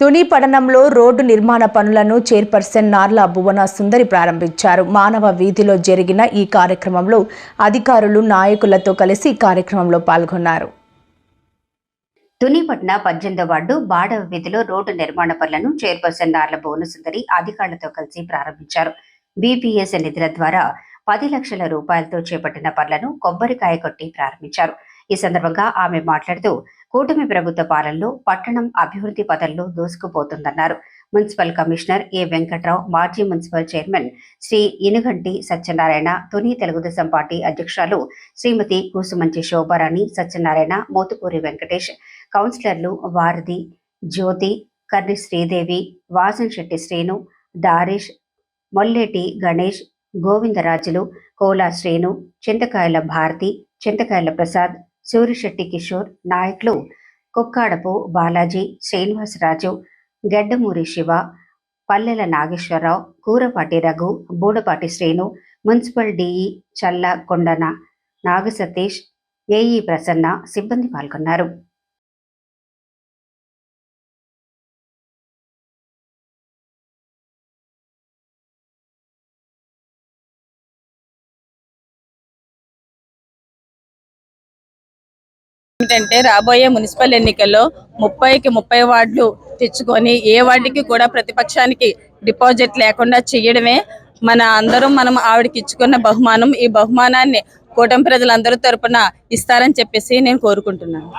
తుని పట్టణంలో రోడ్డు నిర్మాణ పనులను చైర్పర్సన్ నార్ల భువన సుందరి ప్రారంభించారు. మానవ వీధిలో జరిగిన ఈ కార్యక్రమంలో అధికారులు నాయకులతో కలిసి కార్యక్రమంలో పాల్గొన్నారు. తునిపట్న పద్దెనిమిదో వార్డు బాడవ వీధిలో రోడ్డు నిర్మాణ పనులను చైర్పర్సన్ నార్ల భువనసుందరి అధికారులతో కలిసి ప్రారంభించారు. బీపీఎస్ నిధుల ద్వారా పది లక్షల రూపాయలతో చేపట్టిన పనులను కొబ్బరికాయ కొట్టి ప్రారంభించారు. ఈ సందర్భంగా ఆమె మాట్లాడుతూ కూటమి ప్రభుత్వ పాలనలో పట్టణం అభివృద్ధి పదంలో దూసుకుపోతుందన్నారు. మున్సిపల్ కమిషనర్ ఏ వెంకట్రావు మాజీ municipal chairman Shri Inuganti Satyanarayana Tuni Telugu Desam party అధ్యక్షురాలు శ్రీమతి కూసుమంచి శోభారాణి సత్యనారాయణ మోతుకూరి వెంకటేష్ కౌన్సిలర్లు వారధి జ్యోతి కర్రి శ్రీదేవి వాసన్ శెట్టి శ్రీను దారేష్ మొల్లేటి గణేష్ గోవిందరాజులు కోలా శ్రీను చింతకాయల భారతి చింతకాయల ప్రసాద్ సూరిశెట్టి కిషోర్ నాయకులు Kukkadapu Balaji Srinivasaraju Geddamuri Siva Pallela Nageswararao Kurapati Raghu Budapati Srinu municipal DE Challa Kondana Nagasatish AE Prasanna సిబ్బంది పాల్గొన్నారు. ఏంటంటే రాబోయే మున్సిపల్ ఎన్నికల్లో ముప్పైకి ముప్పై వార్డులు తెచ్చుకొని ఏ వార్డుకి కూడా ప్రతిపక్షానికి డిపాజిట్ లేకుండా చేయడమే మన అందరం మనం ఆవిడకి ఇచ్చుకున్న బహుమానం. ఈ బహుమానాన్ని కూటమి ప్రజలందరూ తరపున ఇస్తారని చెప్పేసి నేను కోరుకుంటున్నాను.